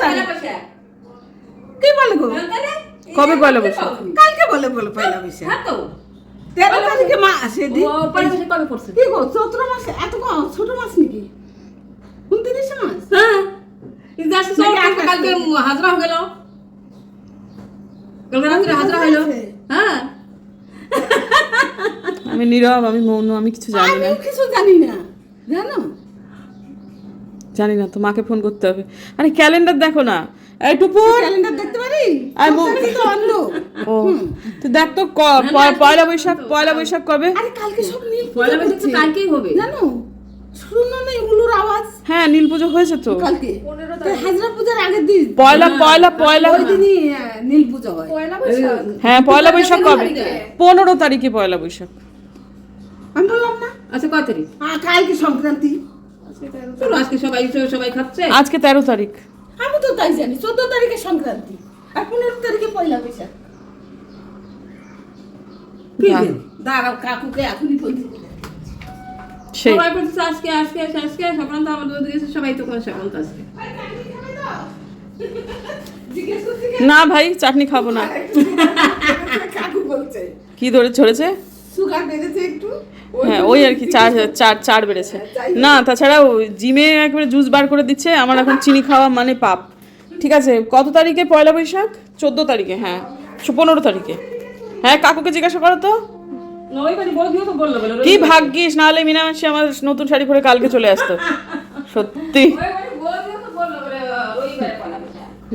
তারিখ কি বলে গো? কবে পয়লা বৈশাখ কালকে বলে বলে পয়লা বৈশাখ। হ্যাঁ তো। তেরো তারিখে মা আসে দি। কি গো চৈত্র মাসে? এত ছোট মাস নাকি? উনত্রিশে মাস? হ্যাঁ। কালকে হাজরা হয়ে গেল। হ্যাঁ আমি নীরব আমি মৌন আমি কিছু জানি না। কিছু জানি না। জানো? জানি না তো মাকে ফোন করতে হবে। আরে ক্যালেন্ডার দেখো না। এই টুপুর ক্যালেন্ডার দেখতে পারি? আর মো- তো অন্য ও তো দেখ তো পয়লা বৈশাখ পয়লা বৈশাখ কবে? আরে কালকে সব নীল পয়লা বৈশাখ তো কালকেই হবে। জানো? শুনো না এগুলোর আওয়াজ। হ্যাঁ নীল পুজো হয়েছে তো। কালকে। হাজরা পূজার আগের দিন। পয়লা পয়লা পয়লা ওই দিনই নীল পুজো হয়। হ্যাঁ পয়লা বৈশাখ কবে? পনেরো তারিখে পয়লা বৈশাখ। আমি বললাম না। আচ্ছা কত তারিখ? কালকে সংক্রান্তি। আজকে সবাই সবাই খাচ্ছে। আজকে তেরো তারিখ। আমি তো তাই জানি চোদ্দ তারিখে সংক্রান্তি আর পনেরো তারিখে পয়লা বৈশাখ। দাঁড়াও। কাকুকে এখনই ফোন দিতে হবে। সেই। সবাই বলছে আজকে আজকে আজকে সংক্রান্ত আমাদের ওদিকে সবাই তো সংক্রান্ত আজকে। না ভাই চাটনি খাব না। কি ধরে ছড়েছে সুগার বেড়েছে একটু হ্যাঁ ওই আর কি চার চার চার বেড়েছে। না তাছাড়া জিমে একবারে জুস বার করে দিচ্ছে আমার এখন চিনি খাওয়া মানে পাপ। ঠিক আছে কত তারিখে পয়লা বৈশাখ? চোদ্দ তারিখে হ্যাঁ। পনেরো তারিখে। হ্যাঁ কাকুকে জিজ্ঞাসা করো তো। কি ভাগ্যিস নাহলে মিনা মাসি আমার নতুন শাড়ি পরে কালকে চলে আসতো। সত্যি। রবিবারে পয়লা বৈশাখ।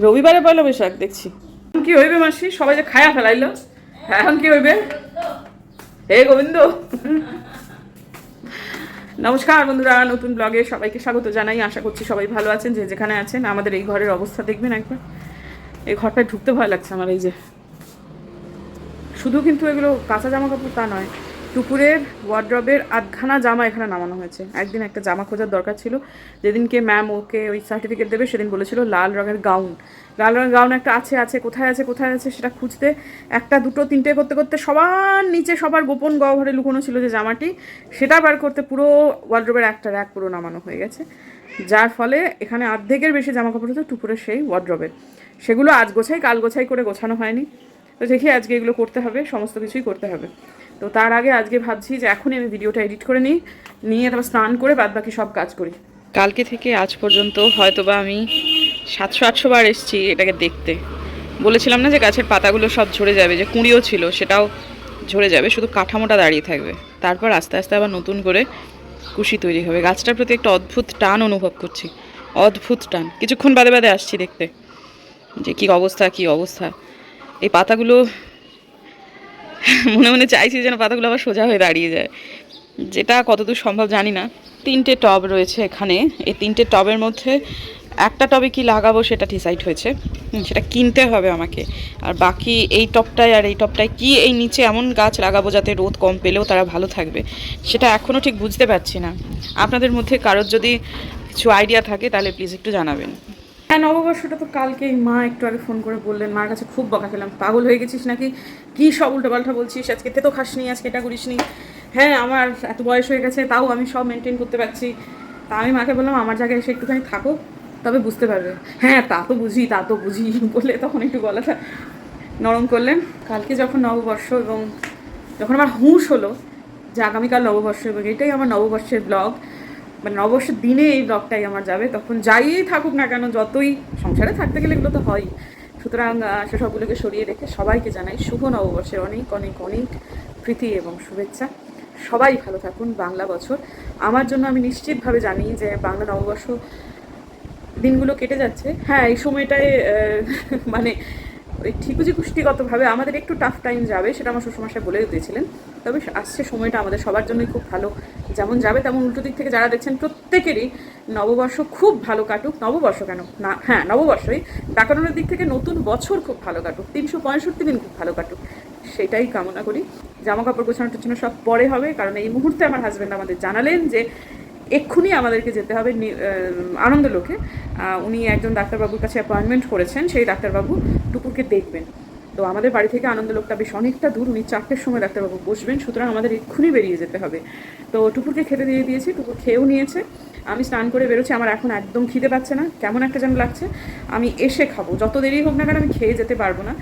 রবিবারে পয়লা বৈশাখ দেখছি। এখন কি হইবে মাসি? সবাই যে খায়া ফেলাইলো। এখন কি হইবে? হে গোবিন্দ। নমস্কার বন্ধুরা, নতুন ব্লগে সবাইকে স্বাগত জানাই। আশা করছি সবাই ভালো আছেন, যে যেখানে আছেন। আমাদের এই ঘরের অবস্থা দেখবেন একবার। এই ঘরটায় ঢুকতে ভয় লাগছে আমার, এই যে। শুধু কিন্তু এগুলো কাঁচা জামা কাপড় তা নয় টুকুরের ওয়ার্ড্রবের আধখানা জামা এখানে নামানো হয়েছে। একদিন একটা জামা খোঁজার দরকার ছিল। যেদিনকে ম্যাম ওকে ওই সার্টিফিকেট দেবে, সেদিন বলেছিল লাল রঙের গাউন লাল রঙের গাউন একটা আছে আছে, কোথায় আছে কোথায় আছে সেটা খুঁজতে একটা, দুটো, তিনটে করতে করতে সবার নিচে, সবার গোপন গহ্বরে লুকোনো ছিল যে জামাটি। সেটা বার করতে পুরো ওয়ার্ড্রবের একটা র্যাক পুরো নামানো হয়ে গেছে। যার ফলে এখানে অর্ধেকের বেশি জামা কাপড় হতো টুকুরের সেই ওয়ার্ড্রবের। সেগুলো আজ গোছাই, কাল গোছাই করে গোছানো হয়নি। তো দেখি আজকে এগুলো করতে হবে, সমস্ত কিছুই করতে হবে। তো তার আগে আজকে ভাবছি যে এখনই আমি ভিডিওটা এডিট করে নিই, নিয়ে তারপর স্নান করে বাদ বাকি সব কাজ করি। কালকে থেকে আজ পর্যন্ত হয়তোবা আমি সাতশো আটশো বার এসেছি এটাকে দেখতে। বলেছিলাম না যে গাছের পাতাগুলো সব ঝরে যাবে, যে কুঁড়িও ছিল, সেটাও ঝরে যাবে, শুধু কাঠামোটা দাঁড়িয়ে থাকবে। তারপর আস্তে আস্তে আবার নতুন করে কুশি তৈরি হবে। গাছটার প্রতি একটা অদ্ভুত টান অনুভব করছি। অদ্ভুত টান। কিছুক্ষণ বাদে বাদে আসছি দেখতে, যে কী অবস্থা কী অবস্থা। এই পাতাগুলো মনে মনে চাইছি যেন পাতাগুলো আবার সোজা হয়ে দাঁড়িয়ে যায়। যেটা কতদূর সম্ভব জানি না। তিনটে টব রয়েছে এখানে। এই তিনটে টবের মধ্যে একটা টবে কি লাগাবো সেটা ডিসাইড হয়েছে। সেটা কিনতে হবে আমাকে। আর বাকি এই টপটায় আর এই টপটায় কি এই নিচে এমন গাছ লাগাবো যাতে রোদ কম পেলেও তারা ভালো থাকবে, সেটা এখনও ঠিক বুঝতে পারছি না। আপনাদের মধ্যে কারোর যদি কিছু আইডিয়া থাকে তাহলে প্লিজ একটু জানাবেন। হ্যাঁ নববর্ষটা তো কালকেই। মা একটু আগে ফোন করে বললেন, মার কাছে খুব বকা খেলাম। পাগল হয়ে গেছিস নাকি? কি সব উল্টোপাল্টা বলছিস? আজকে তেতো খাসনি, আজকে এটা করিসনি। হ্যাঁ আমার এত বয়স হয়ে গেছে, তাও আমি সব মেনটেন করতে পারছি। তা আমি মাকে বললাম, আমার জায়গায় এসে একটুখানি থাকো, তবে বুঝতে পারবে। হ্যাঁ তা তো বুঝি, তা তো বুঝি, বলে তখন একটু গলাটা নরম করলেন। কালকে যখন নববর্ষ এবং যখন আমার হুঁশ হলো যে আগামীকাল নববর্ষ এবং এটাই আমার নববর্ষের ব্লগ মানে নববর্ষের দিনে এই ব্লগটাই আমার যাবে, তখন যাই থাকুক না কেন, যতই সংসারে থাকতে গেলে এগুলো তো হয়। সুতরাং সেসবগুলোকে সরিয়ে রেখে সবাইকে জানাই শুভ নববর্ষের অনেক অনেক অনেক প্রীতি এবং শুভেচ্ছা। সবাই ভালো থাকুন, বাংলা বছর। আমার জন্য আমি নিশ্চিতভাবে জানি যে বাংলা নববর্ষ দিনগুলো কেটে যাচ্ছে। হ্যাঁ এই সময়টায় মানে ওই ঠিকুজি কুষ্টিগতভাবে আমাদের একটু টাফ টাইম যাবে, সেটা আমার শ্বশুরমশাই বলে দিয়েছিলেন। তবে আসছে সময়টা আমাদের সবার জন্যই খুব ভালো। যেমন যাবে তেমন উল্টো দিক থেকে যারা দেখছেন, প্রত্যেকেরই নববর্ষ খুব ভালো কাটুক। নববর্ষ কেন? না হ্যাঁ নববর্ষই। ব্যাকরণের দিক থেকে নতুন বছর খুব ভালো কাটুক। তিনশো পঁয়ষট্টি দিন খুব ভালো কাটুক। সেটাই কামনা করি। জামা কাপড় গোছানোর জন্য সব পরে হবে, কারণ এই মুহূর্তে আমার হাজব্যান্ড আমাদের জানালেন যে এক্ষুনি আমাদেরকে যেতে হবে আনন্দলোকে। উনি একজন ডাক্তারবাবুর কাছে অ্যাপয়েন্টমেন্ট করেছেন, সেই ডাক্তারবাবু টুকুরকে দেখবেন। তো আমাদের বাড়ি থেকে আনন্দলোকটা বেশ অনেকটা দূর, উনি চারটের সময় ডাক্তারবাবু বসবেন, সুতরাং আমাদের এক্ষুনি বেরিয়ে যেতে হবে। তো টুকুরকে খেতে দিয়ে দিয়েছি টুকুর খেয়েও নিয়েছে। আমি স্নান করে বেরোচ্ছি, আমার এখন একদম খিদে পাচ্ছে না, কেমন একটা যেন লাগছে। আমি এসে খাব, যত দেরি হোক না কেন আমি খেয়ে যেতে পারব না।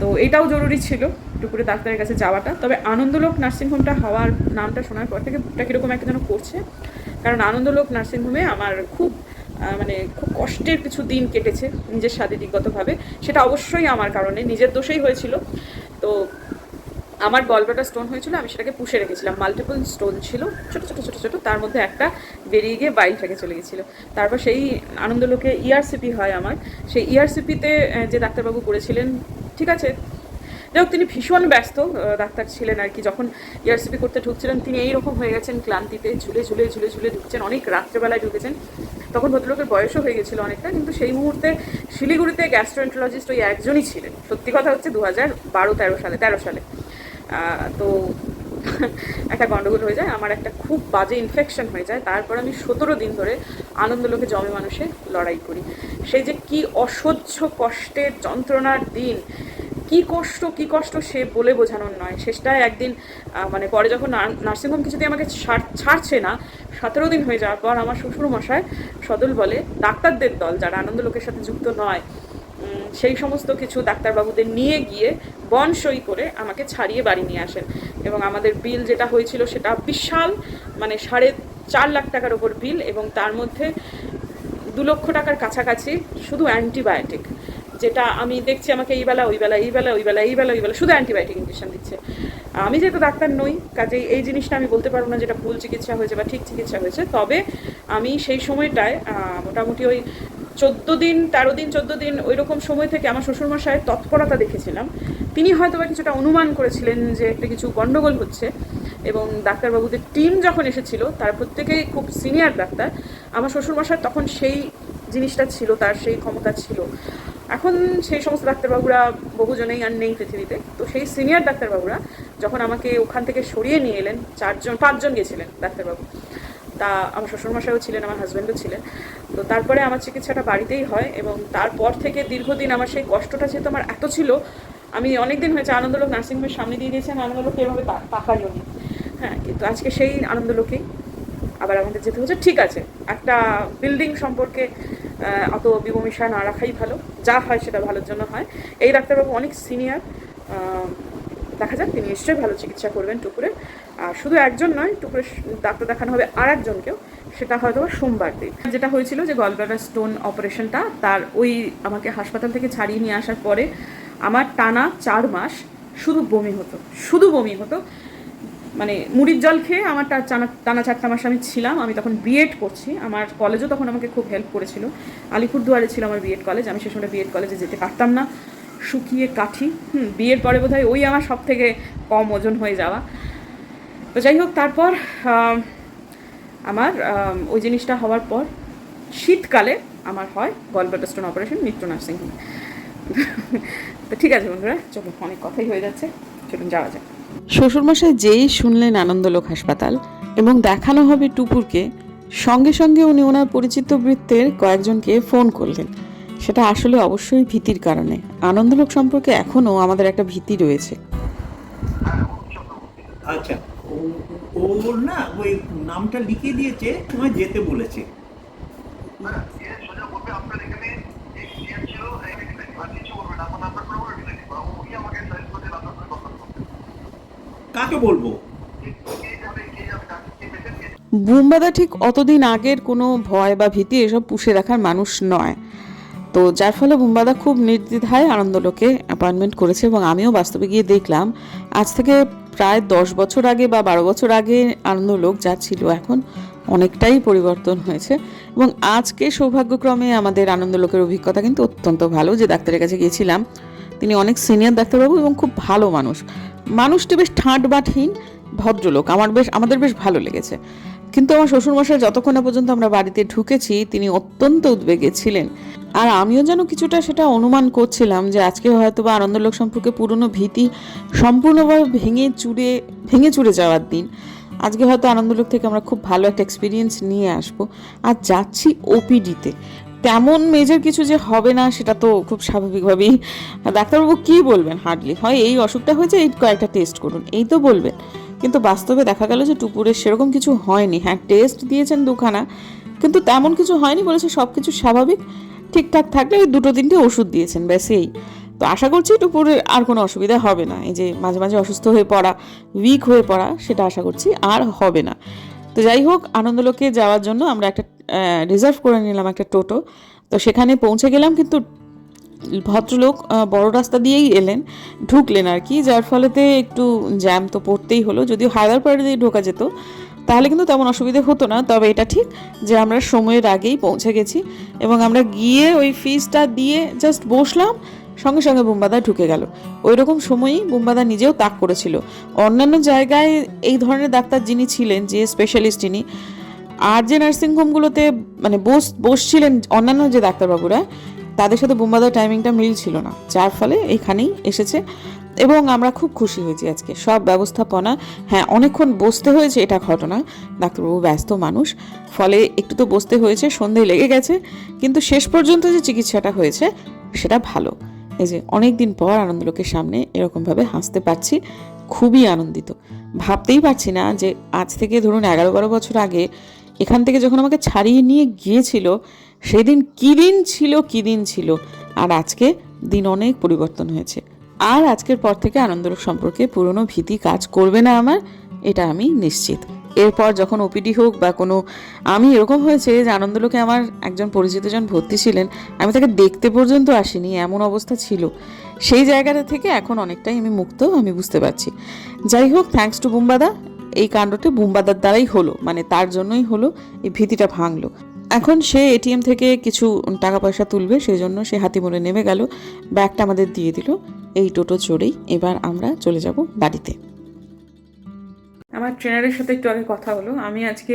তো এটাও জরুরি ছিল, দুপুরে ডাক্তারের কাছে যাওয়াটা। তবে আনন্দলোক নার্সিংহোমটা হওয়ার নামটা শোনার পর থেকে বুকটা কীরকম একটা যেন করছে। কারণ আনন্দলোক নার্সিংহোমে আমার খুব মানে খুব কষ্টের কিছু দিন কেটেছে নিজের শারীরিকগতভাবে। সেটা অবশ্যই আমার কারণে, নিজের দোষেই হয়েছিল। তো আমার গলব্লাডার স্টোন হয়েছিল, আমি সেটাকে পুষে রেখেছিলাম। মাল্টিপল স্টোন ছিল, ছোট ছোট ছোট ছোট, তার মধ্যে একটা বেরিয়ে গিয়ে বাইল থেকে চলে গেছিল তারপর সেই আনন্দলোকে ইআরসিপি হয় আমার। সেই ইআরসিপিতে যে ডাক্তারবাবু করেছিলেন, ঠিক আছে যাই তিনি ভীষণ ব্যস্ত ডাক্তার ছিলেন আর কি। যখন ইআরসিপি করতে ঢুকছিলেন, তিনি এইরকম হয়ে গেছেন, ক্লান্তিতে ঝুলে ঝুলে ঝুলে ঝুলে ঢুকছেন, অনেক রাত্রেবেলায় ঢুকেছেন। তখন ভদ্রলোকের বয়সও হয়ে গেছিল অনেকটা, কিন্তু সেই মুহূর্তে শিলিগুড়িতে গ্যাস্ট্রোএন্ট্রোলজিস্ট ওই একজনই ছিলেন। সত্যি কথা হচ্ছে দু হাজার বারো, তেরো সালে তেরো সালে। তো একটা গন্ডগোল হয়ে যায়, আমার একটা খুব বাজে ইনফেকশন হয়ে যায়, তারপর আমি সতেরো দিন ধরে আনন্দলোকে জমে মানুষে লড়াই করি। সেই যে কি অসহ্য কষ্টের যন্ত্রণার দিন কি কষ্ট কি কষ্ট সে বলে বোঝানোর নয়। শেষটায় একদিন মানে পরে যখন নার- নার্সিংহোম কিছুতেই আমাকে ছাড়ছে না, সতেরো দিন হয়ে যাওয়ার পর আমার শ্বশুর মশাই সদল বলে, ডাক্তারদের দল যারা আনন্দলোকের সাথে যুক্ত নয় সেই সমস্ত কিছু ডাক্তারবাবুদের নিয়ে গিয়ে বন সই করে আমাকে ছাড়িয়ে বাড়ি নিয়ে আসেন। এবং আমাদের বিল যেটা হয়েছিল সেটা বিশাল মানে সাড়ে চার লাখ টাকার ওপর বিল এবং তার মধ্যে দু লক্ষ টাকার কাছাকাছি শুধু অ্যান্টিবায়োটিক। যেটা আমি দেখছি আমাকে এই বেলা, ওই বেলা, এই বেলা, ওই বেলা, এই বেলা, ওই বেলা, শুধু অ্যান্টিবায়োটিক ইঞ্জেকশন দিচ্ছে। আমি যেহেতু ডাক্তার নই, কাজেই এই জিনিসটা আমি বলতে পারব না যেটা ভুল চিকিৎসা হয়েছে বা ঠিক চিকিৎসা হয়েছে। তবে আমি সেই সময়টায় মোটামুটি ওই চোদ্দ দিন, তেরো দিন, চোদ্দ দিন ওই রকম সময় থেকে আমার শ্বশুরমশাইয়ের তৎপরতা দেখেছিলাম। তিনি হয়তো বা কিছুটা অনুমান করেছিলেন যে একটা কিছু গণ্ডগোল হচ্ছে এবং ডাক্তারবাবুদের টিম যখন এসেছিল, তারা প্রত্যেকেই খুব সিনিয়র ডাক্তার, আমার শ্বশুরমশাই তখন সেই জিনিসটা ছিল, তার সেই ক্ষমতা ছিল। এখন সেই সমস্ত ডাক্তারবাবুরা বহুজনেই আর নেই পৃথিবীতে। তো সেই সিনিয়র ডাক্তারবাবুরা যখন আমাকে ওখান থেকে সরিয়ে নিয়ে এলেন, চারজন, পাঁচজন গেছিলেন ডাক্তারবাবু। তা আমার শ্বশুরমশাইও ছিলেন, আমার হাজব্যান্ডও ছিলেন। তো তারপরে আমার চিকিৎসাটা বাড়িতেই হয় এবং তারপর থেকে দীর্ঘদিন আমার সেই কষ্টটা যেহেতু আমার এত ছিল, আমি অনেক দিন হয়েছে আনন্দলোক নার্সিংহোমের সামনে দিয়ে দিয়েছি আমি আনন্দলোক এভাবে তাকাইও নি। হ্যাঁ কিন্তু আজকে সেই আনন্দলোকেই। আবার আমাদের যেতে হচ্ছে, ঠিক আছে, একটা বিল্ডিং সম্পর্কে অত বিবমিশা না রাখাই ভালো। যা হয় সেটা ভালোর জন্য হয়। এই ডাক্তারবাবু অনেক সিনিয়র দেখা যাক, তিনি নিশ্চয়ই ভালো চিকিৎসা করবেন টুকুরে। আর শুধু একজন নয়, টুকুরে ডাক্তার দেখানো হবে আর একজনকেও সেটা হয়তো সোমবার দিন। যেটা হয়েছিল যে গলব্লাডার স্টোন অপারেশনটা তার ওই আমাকে হাসপাতাল থেকে ছাড়িয়ে নিয়ে আসার পরে আমার টানা চার মাস শুধু বমি হতো। শুধু বমি হতো। মানে মুড়ির জল খেয়ে আমার তার টানা টানা চারটা মাস আমি ছিলাম, আমি তখন বিএড করছি। আমার কলেজও তখন আমাকে খুব হেল্প করেছিল। আলিপুরদুয়ারে ছিল আমার বিএড কলেজ আমি সে সময় বিএড কলেজে যেতে পারতাম না। শুকিয়ে কাঠি, হুম বিয়ের পরে বোধ হয় ওই আমার সব থেকে কম ওজন হয়ে যাওয়া। তো যাই হোক, তারপর আমার ওই জিনিসটা হওয়ার পর শীতকালে আমার হয় gallbladder stone operation Nitya nursing home. তো ঠিক আছে বন্ধুরা চলো অনেক কথাই হয়ে যাচ্ছে, চলুন, যাওয়া যাক। শ্বশুরমশাই যেই শুনলেন আনন্দলোক হাসপাতাল এবং দেখানো হবে টুপুরকে, সঙ্গে সঙ্গে উনি ওনার পরিচিত বৃত্তের কয়েকজনকে ফোন করলেন। সেটা আসলে অবশ্যই ভীতির কারণে। আনন্দলোক সম্পর্কে এখনও আমাদের একটা ভীতি রয়েছে। আচ্ছা ও- না, ওই নামটা লিখে দিয়েছে, তোমায় যেতে বলেছে। কাকে বলব? বুম্বাদা ঠিক অতদিন আগের কোনো ভয় বা ভীতি এসব পুষে রাখার মানুষ নয়। তো যার ফলে বুম্বাদা খুব নির্দ্বিধায় আনন্দলোকে অ্যাপয়েন্টমেন্ট করেছে এবং আমিও বাস্তবে গিয়ে দেখলাম, আজ থেকে প্রায় দশ বছর আগে বা বারো বছর আগে আনন্দলোক যা ছিল এখন অনেকটাই পরিবর্তন হয়েছে এবং আজকে সৌভাগ্যক্রমে আমাদের আনন্দলোকের অভিজ্ঞতা কিন্তু অত্যন্ত ভালো। যে ডাক্তারের কাছে গিয়েছিলাম তিনি অনেক সিনিয়র ডাক্তারবাবু এবং খুব ভালো মানুষ। মানুষটি বেশ ঠাঁট বাটহীন ভদ্রলোক। আমার বেশ, আমাদের বেশ ভালো লেগেছে। কিন্তু আমার শ্বশুরমশাই যতক্ষণ না পর্যন্ত আমরা বাড়িতে ঢুকেছি, তিনি অত্যন্ত উদ্বেগে ছিলেন। আর আমিও যেন কিছুটা সেটা অনুমান করছিলাম যে, আজকে হয়তো বা আনন্দলোক সম্পর্কে পুরনো ভীতি সম্পূর্ণভাবে ভেঙে চুরে ভেঙে চুরে যাওয়ার দিন। আজকে হয়তো আনন্দলোক থেকে আমরা খুব ভালো একটা এক্সপিরিয়েন্স নিয়ে আসব। আর যাচ্ছি ওপিডিতে তেমন মেজর কিছু যে হবে না, সেটা তো খুব স্বাভাবিকভাবেই। ডাক্তারবাবু কী বলবেন? হার্ডলি হয় এই অসুখটা হয়েছে, এই কয়েকটা টেস্ট করুন, এই তো বলবেন। কিন্তু বাস্তবে দেখা গেল যে টুপুরের সেরকম কিছু হয়নি। হ্যাঁ টেস্ট দিয়েছেন দুখানা, কিন্তু তেমন কিছু হয়নি বলেছে সব কিছু স্বাভাবিক। ঠিকঠাক থাকলে ওই দুটো তিনটে ওষুধ দিয়েছেন, ব্যাস এই। তো আশা করছি পরে আর কোনো অসুবিধা হবে না। এই যে মাঝে মাঝে অসুস্থ হয়ে পড়া উইক হয়ে পড়া, সেটা আশা করছি আর হবে না। তো যাই হোক, আনন্দলোকে যাওয়ার জন্য আমরা একটা রিজার্ভ করে নিলাম একটা টোটো। তো সেখানে পৌঁছে গেলাম কিন্তু ভদ্রলোক বড় রাস্তা দিয়েই এলেন, ঢুকলেন আর কি, যার ফলেতে একটু জ্যাম তো পড়তেই হলো। যদিও হায়দারপাড়া দিয়ে ঢোকা যেত, তাহলে কিন্তু তেমন অসুবিধে হতো না, তবে এটা ঠিক যে আমরা সময়ের আগেই পৌঁছে গেছি এবং আমরা গিয়ে ওই ফিজটা দিয়ে জাস্ট বসলাম, সঙ্গে সঙ্গে বুম্বাদা ঢুকে গেল। ওই রকম সময়ই বুম্বাদা নিজেও তাক করেছিল। অন্যান্য জায়গায় এই ধরনের ডাক্তার যিনি ছিলেন, যে স্পেশালিস্ট যিনি আর যে নার্সিংহোমগুলোতে মানে বস, বসছিলেন অন্যান্য যে ডাক্তারবাবুরা, তাদের সাথে বোম্বাদার টাইমিংটা মিল ছিল না। যার ফলে এখানেই এসেছে এবং আমরা খুব খুশি হয়েছি আজকে। সব ব্যবস্থাপনা হ্যাঁ অনেকক্ষণ বসতে হয়েছে এটা ঘটনা ডাক্তারবাবু ব্যস্ত মানুষ, ফলে একটু তো বসতে হয়েছে সন্ধে লেগে গেছে। কিন্তু শেষ পর্যন্ত যে চিকিৎসাটা হয়েছে, সেটা ভালো। এই যে অনেক দিন পর আনন্দলোকের সামনে এরকমভাবে হাসতে পারছি, খুবই আনন্দিত। ভাবতেই পারছি না যে আজ থেকে ধরুন এগারো বারো বছর আগে এখান থেকে যখন আমাকে ছাড়িয়ে নিয়ে গিয়েছিল, সেদিন কী দিন ছিল, কী দিন ছিল? আর আজকে দিন অনেক পরিবর্তন হয়েছে। আর আজকের পর থেকে আনন্দলোক সম্পর্কে পুরনো ভীতি কাজ করবে না আমার, এটা আমি নিশ্চিত। এরপর যখন ওপিডি হোক বা কোনো, আমি এরকম হয়েছে যে আনন্দলোকে আমার একজন পরিচিত জন ভর্তি ছিলেন, আমি তাকে দেখতে পর্যন্ত আসিনি, এমন অবস্থা ছিল। সেই জায়গাটা থেকে এখন অনেকটাই আমি মুক্ত, আমি বুঝতে পারছি। যাই হোক থ্যাংকস টু বুম্বাদা এই কাণ্ডটি বুম্বাদার দ্বারাই হলো মানে তার জন্যই হলো এই ভীতিটা ভাঙলো। এখন সে এটিএম থেকে কিছু টাকা পয়সা তুলবে সেই জন্য সে হাতিমোড়ে নেমে গেল, ব্যাগটা আমাদের দিয়ে দিল, এই টোটো চড়েই এবার আমরা চলে যাব বাড়িতে। আমার ট্রেনারের সাথে একটু আগে কথা হলো, আমি আজকে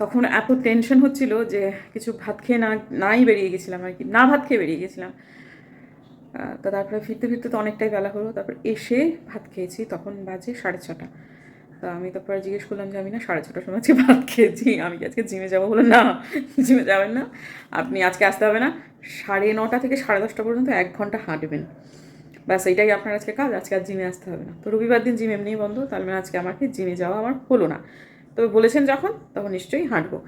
তখন এত টেনশন হচ্ছিল যে কিছু ভাত খেয়ে না, নাই বেরিয়ে গেছিলাম আর কি, না ভাত খেয়ে বেরিয়ে গেছিলাম। তো তারপরে ফিরতে ফিরতে তো অনেকটাই বেলা হলো, তারপর এসে ভাত খেয়েছি, তখন বাজে সাড়ে ছটা। তো আমি তারপরে জিজ্ঞেস করলাম যে, আমি না সাড়ে ছটার সময় আজকে ভাত খেয়েছি। আমি আজকে জিমে যাব? বলে না, জিমে যাবেন না। আপনি আজকে আসতে হবে না। সাড়ে নটা থেকে সাড়ে দশটা পর্যন্ত এক ঘণ্টা হাঁটবেন। ব্যাস, এইটাই আপনার আজকে কাজ। আজকে আর জিমে আসতে হবে না। তো রবিবার দিন জিম এমনিই বন্ধ। তার মানে আজকে আমাকে জিমে যাওয়া আমার হলো না। তবে বলেছেন যখন, তখন নিশ্চয়ই হাঁটবো।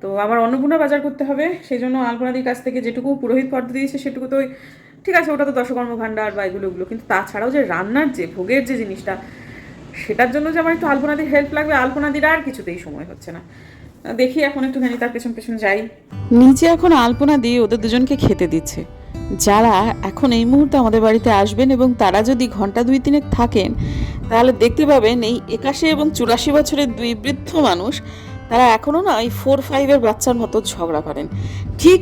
তো আমার অন্নপূর্ণা বাজার করতে হবে। সেই জন্য আলপনাদির কাছ থেকে যেটুকু পুরোহিত ফর্দ দিয়েছে সেটুকু তো ঠিক আছে, ওটা তো দশকর্ম ভাণ্ডার বা এগুলো, ওগুলো। কিন্তু তাছাড়াও যে রান্নার যে ভোগের যে জিনিসটা সেটার জন্য যে আমার একটু আলপনাদির হেল্প লাগবে, আলপনাদির আর কিছুতেই সময় হচ্ছে না। দেখি এখন একটুখানি তার পেছন পেছন যাই। নিচে এখন আলপনা দিয়ে ওদের দুজনকে খেতে দিচ্ছে। যারা এখন এই মুহূর্তে আমাদের বাড়িতে আসবেন এবং তারা যদি ঘণ্টা দুই তিনেক থাকেন, তাহলে দেখতে পাবেন এই একাশি এবং চুরাশি বছরের দুই বৃদ্ধ মানুষ, তারা এখনও না ওই ফোর ফাইভের বাচ্চার মতো ঝগড়া করেন। ঠিক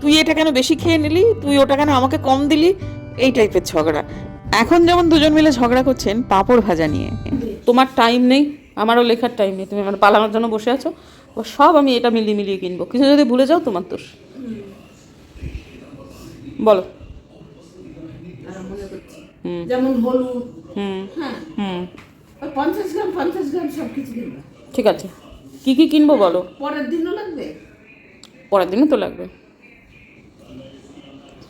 তুই এটা কেন বেশি খেয়ে নিলি? তুই ওটা কেন আমাকে কম দিলি? এই টাইপের ঝগড়া। এখন যেমন দুজন মিলে ঝগড়া করছেন পাঁপড় ভাজা নিয়ে। তোমার টাইম নেই আমারও লেখার টাইম নেই তুমি আমার পালানোর জন্য বসে আছো। ও সব আমি এটা মিলিয়ে মিলিয়ে কিনবো। কিছু যদি ভুলে যাও তোমার দোষ। বলো। হুম। যেমন হলুদ। হুম। হ্যাঁ। হুম। পঞ্চাশ গ্রাম পঞ্চাশ গ্রাম সব কিছু কিনবে। ঠিক আছে। কি কি কিনবো বলো? পরের দিনও লাগবে? পরের দিনও তো লাগবে।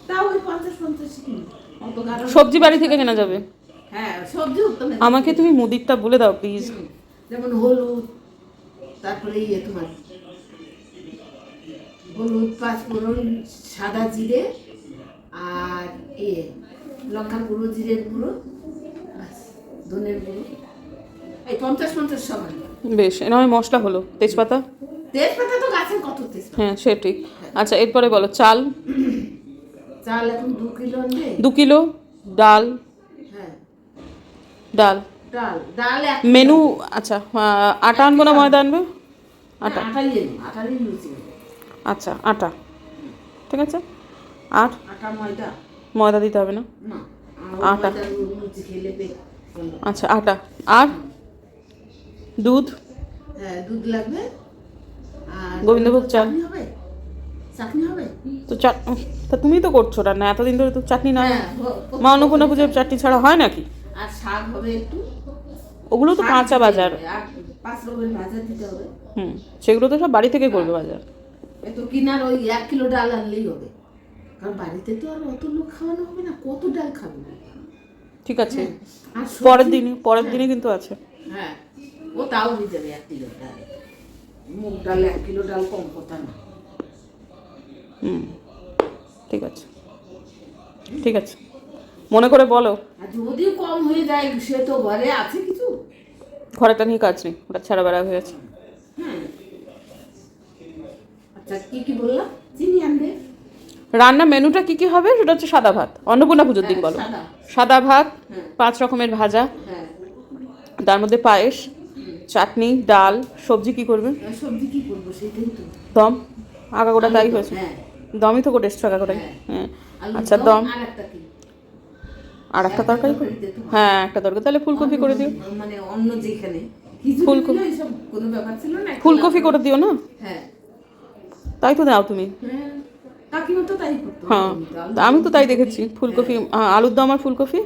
তাও ওই পঞ্চাশ পঞ্চাশ কিনবে। সবজি বাড়ি থেকে কেনা যাবে। হ্যাঁ সবজি আমাকে তুমি মুদিরটা বলে দাও প্লিজ যেমন হলুদ তারপরে ইয়ে তোমার হলুদ পাঁচফোড়ন সাদা জিরে আর ইয়ে লঙ্কা গুঁড়ো জিরের গুঁড়ো ধনের গুঁড়ো। এই পঞ্চাশ পঞ্চাশ সমান। বেশ এ নয় মশলা হলো তেজপাতা? তেজপাতা তো গাছের কত তেজপাতা। হ্যাঁ সে ঠিক। আচ্ছা এরপরে বলো চাল? চাল এখন দু কিলো দু কিলো ডাল। হ্যাঁ। ডাল। ডাল ডাল মেনু আচ্ছা আটা আনব না ময়দা আনবে? আটা। আচ্ছা আটা। ঠিক আছে? আর? আটা ময়দা। ময়দা দিতে হবে না? আটা। আচ্ছা আটা। আর? দুধ? হ্যাঁ দুধ লাগবে। আর গোবিন্দভোগ চাল। হবে? চাটনি হবে? তো চাট তা তুমি তো করছ রান্না এতদিন ধরে তো চাটনি না হ্যাঁ। মা অন্নপূর্ণা পুজোর চাটনি ছাড়া হয় নাকি? আর শাক হবে একটু। ওগুলো তো কাঁচা বাজার। পাঁচ রকমের ভাজা দিতে হবে। হুম সেগুলো তো সব বাড়ি থেকে করবে বাজার। কিনার ওই এক কিলো ডাল আনলেই হবে। কারণ বাড়িতে তো আর অত লোক খাওয়ানো হবে না কত ডাল খাবে? ঠিক আছে। পরের দিনই পরের দিনে কিন্তু আছে। হ্যাঁ ও তাও যাবে এক কিলো ডাল। মুগ ডাল এক কিলো ডাল কম কথা না। হুম ঠিক আছে। ঠিক আছে। মনে করে বলো। যদি কম হয়ে যায় সে তো ঘরে আছে কিছু? ঘরেটা নিয়ে কাজ নেই ওটা ছাড়া বেড়া হয়ে আছে হ্যাঁ। আচ্ছা কি কি বললাম? চিনি আনবে। রান্না মেনুটা কি কি হবে? সেটা হচ্ছে সাদা ভাত। অন্নপূর্ণা পুজোর দিন হ্যাঁ, বলো। সাদা। ভাত হ্যাঁ। পাঁচ রকমের ভাজা। তার মধ্যে পায়েস চাটনি ডাল সবজি কি করবে? সবজি কি করব সেটাই তো। দম। আগাগোড়া তাই হয়েছে। হ্যাঁ। দমই তো গোটেছ টাকা করে। হ্যাঁ। আচ্ছা দম আর একটা তরকারি? হ্যাঁ একটা তরকারি। তাহলে ফুলকপি করে দিও। মানে অন্য যেখানে। ফুলকপি। কোনো ব্যাপার ছিল না? ফুলকপি করে দিও না? হ্যাঁ। তাই তো দাও তুমি। হ্যাঁ। হ্যাঁ। আমি তো তাই দেখেছি। ফুলকপি আলুর দম আর ফুলকপি।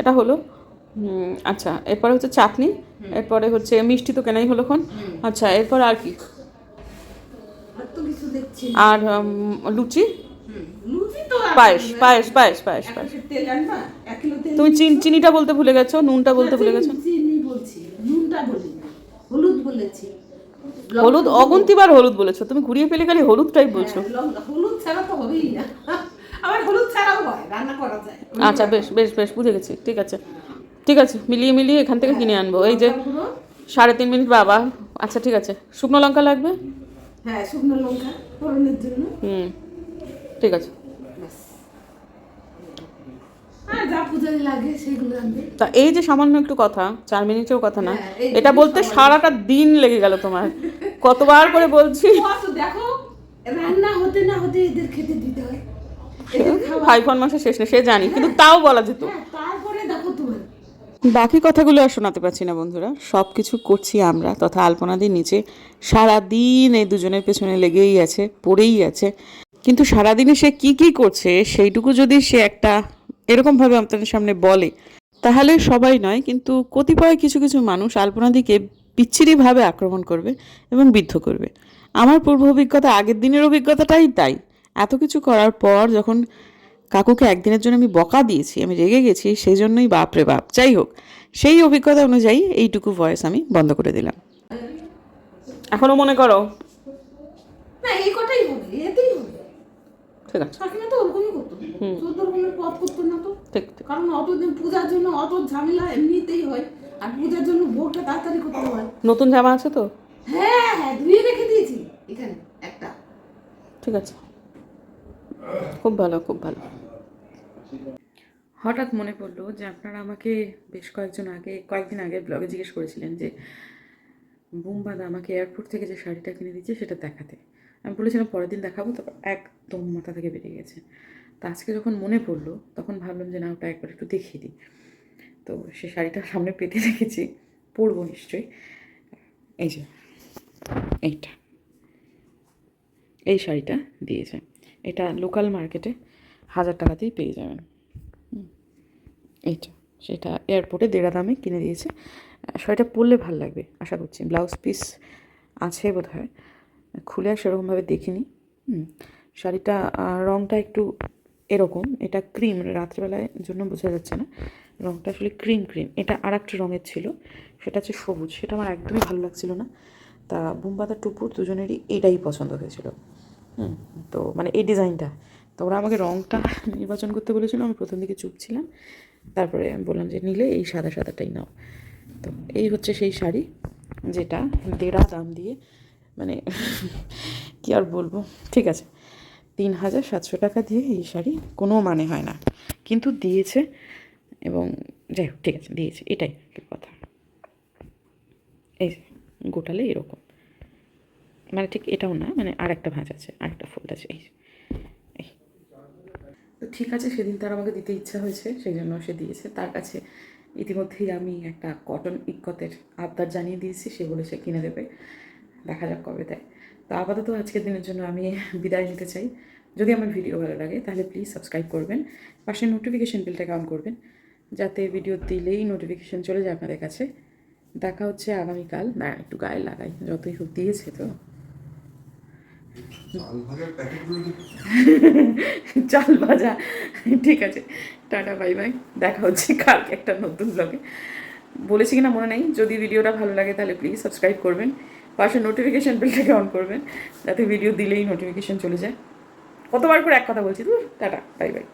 এটা হলো। আচ্ছা এরপরে হচ্ছে চাটনি। এরপরে হচ্ছে মিষ্টি তো কেনাই হলো খন আচ্ছা এরপর আর কি? আর লুচি? পায়েস পায়েস পায়েস পায়েস পায়েস। তুমি চিন চিনিটা বলতে ভুলে গেছো নুনটা বলতে ভুলে গেছো? বলছি হলুদ বলেছি। হলুদ অগুন্তিবার হলুদ বলেছ? তুমি ঘুরিয়ে পেলে খালি হলুদটাই বলছো। হ্যাঁ, হলুদ ছাড়া তো হবেই না। আবার হলুদ ছাড়াও হয় রান্না করা যায়। আচ্ছা বেশ বেশ বেশ বুঝে গেছি ঠিক আছে। ঠিক আছে মিলিয়ে মিলিয়ে এখান থেকে কিনে আনব। এই যে সাড়ে তিন মিনিট বাবা। আচ্ছা ঠিক আছে। শুকনো লঙ্কা লাগবে? হ্যাঁ শুকনো লঙ্কা ফোড়নের জন্য। হুম ঠিক আছে। তা এই যে সামান্য একটু কথা চার মিনিটেও কথা না হ্যাঁ, এটা বলতে সারাটা দিন লেগে গেল তোমার। কতবার করে বলছি। দেখো রান্না হতে না হতে এদের খেতে দিতে হয়। এদের ভাই ফোন মাসে শেষ নেই সে জানি কিন্তু তাও বলা যেত। হ্যাঁ, তারপরে বাকি কথাগুলো আর শোনাতে পারছি না, বন্ধুরা। সব কিছু করছি আমরা, তথা আলপনাদির নিচে সারাদিন এই দুজনের পেছনে লেগেই আছে, পড়েই আছে। কিন্তু সারাদিনে সে কি কি করছে, সেইটুকু যদি সে একটা এরকমভাবে আপনাদের সামনে বলে, তাহলে সবাই নয়, কিন্তু কতিপয় কিছু কিছু মানুষ আলপনাদিকে বিচ্ছিরিভাবে আক্রমণ করবে এবং বিদ্ধ করবে। আমার পূর্ব অভিজ্ঞতা আগের দিনের অভিজ্ঞতাটাই তাই। এত কিছু করার পর যখন কাকুকে একদিনের জন্য আমি বকা দিয়েছি আমি রেগে গেছি সেই জন্যই বাপরে বাপ। যাই হোক সেই অভিজ্ঞতা অনুযায়ী এইটুকু ভয়েস আমি বন্ধ করে দিলাম। এখনও মনে করো? না এই কটাই হবে এতেই হবে। ঠিক আছে। কাকিমা তো ওরকমই করতো। চোদ্দ রকমের পথ করতো না তো। ঠিক ঠিক। কারণ অতদিন পূজার জন্য অত ঝামেলা এমনিতেই হয় আর পূজার জন্য ভোগটা তাড়াতাড়ি করতে হয়। নতুন জামা আছে তো? হ্যাঁ হ্যাঁ ধুয়ে রেখে দিয়েছি। এখানে একটা। ঠিক আছে। খুব ভালো খুব ভালো। হঠাৎ মনে পড়ল যে আপনারা আমাকে বেশ কয়েকজন আগে, কয়েকদিন আগে ব্লগে জিজ্ঞেস করেছিলেন যে, বুমবাদা আমাকে এয়ারপোর্ট থেকে যে শাড়িটা কিনে দিচ্ছে সেটা দেখাতে। আমি বলেছিলাম, পরের দিন দেখাবো। তারপর একদম মাথা থেকে বেরিয়ে গেছে। তা আজকে যখন মনে পড়ল, তখন ভাবলাম যে, না, ওটা একবার একটু দেখিয়ে দিই। তো সে শাড়িটা সামনে পেতে রেখেছি পরবো নিশ্চয়ই। এই যে, এইটা। এই শাড়িটা দিয়েছে। এটা লোকাল মার্কেটে হাজার টাকাতেই পেয়ে যাবেন। এইটা, সেটা এয়ারপোর্টে দেড়া দামে কিনে দিয়েছে। শাড়িটা পরলে ভালো লাগবে, আশা করছি। ব্লাউজ পিস আছে বোধ হয় খুলে আর সেরকমভাবে দেখিনি। শাড়িটা রঙটা একটু এরকম। এটা ক্রিম রাত্রেবেলায় জন্য বোঝা যাচ্ছে না। রঙটা আসলে ক্রিম ক্রিম এটা আর একটা রঙের ছিল। সেটা হচ্ছে সবুজ। সেটা আমার একদমই ভালো লাগছিল না। তা, বুমবাদা টুপুর দুজনেরই এটাই পছন্দ হয়েছিল। হুম, তো মানে এই ডিজাইনটা তো ওরা আমাকে রঙটা নির্বাচন করতে বলেছিল, আমি প্রথম দিকে চুপ ছিলাম। তারপরে আমি বললাম যে, নিলে এই সাদা সাদাটাই নাও। তো এই হচ্ছে সেই শাড়ি, যেটা দেড়া দাম দিয়ে মানে কি আর বলব? ঠিক আছে। তিন হাজার সাতশো টাকা দিয়ে এই শাড়ি কোনো মানে হয় না। কিন্তু দিয়েছে এবং যাই হোক, ঠিক আছে, দিয়েছে। এটাই কথা। এই গোটালে এরকম। মানে ঠিক এটাও না মানে আর একটা ভাঁজ আছে আর একটা ফোল্ড আছে, এই তো ঠিক আছে, সেদিন তার আমাকে দিতে ইচ্ছা হয়েছে, সেই জন্য সে দিয়েছে। তার কাছে ইতিমধ্যেই আমি একটা কটন ইক্কতের আবদার জানিয়ে দিয়েছি, সে বলে সে কিনে দেবে। দেখা যাক কবে দেয়। তো আপাতত আজকের দিনের জন্য আমি বিদায় নিতে চাই। যদি আমার ভিডিও ভালো লাগে, তাহলে প্লিজ সাবস্ক্রাইব করবেন। পাশে নোটিফিকেশন বিলটাকে অন করবেন, যাতে ভিডিও দিলেই নোটিফিকেশন চলে যায় আপনাদের কাছে। দেখা হচ্ছে আগামীকাল। না, একটু গায়ে লাগাই, যতই হোক দিয়েছে তো। চাল ভাজা ঠিক আছে, টাটা, বাই বাই। দেখা হচ্ছে কালকে একটা নতুন ব্লগে বলেছি কিনা মনে নেই, যদি ভিডিওটা ভালো লাগে তাহলে প্লিজ সাবস্ক্রাইব করবেন। পাশে নোটিফিকেশান বেলটাকে অন করবেন, যাতে ভিডিও দিলেই নোটিফিকেশান চলে যায়। কতবার করে এক কথা বলছি তো টাটা, বাই বাই।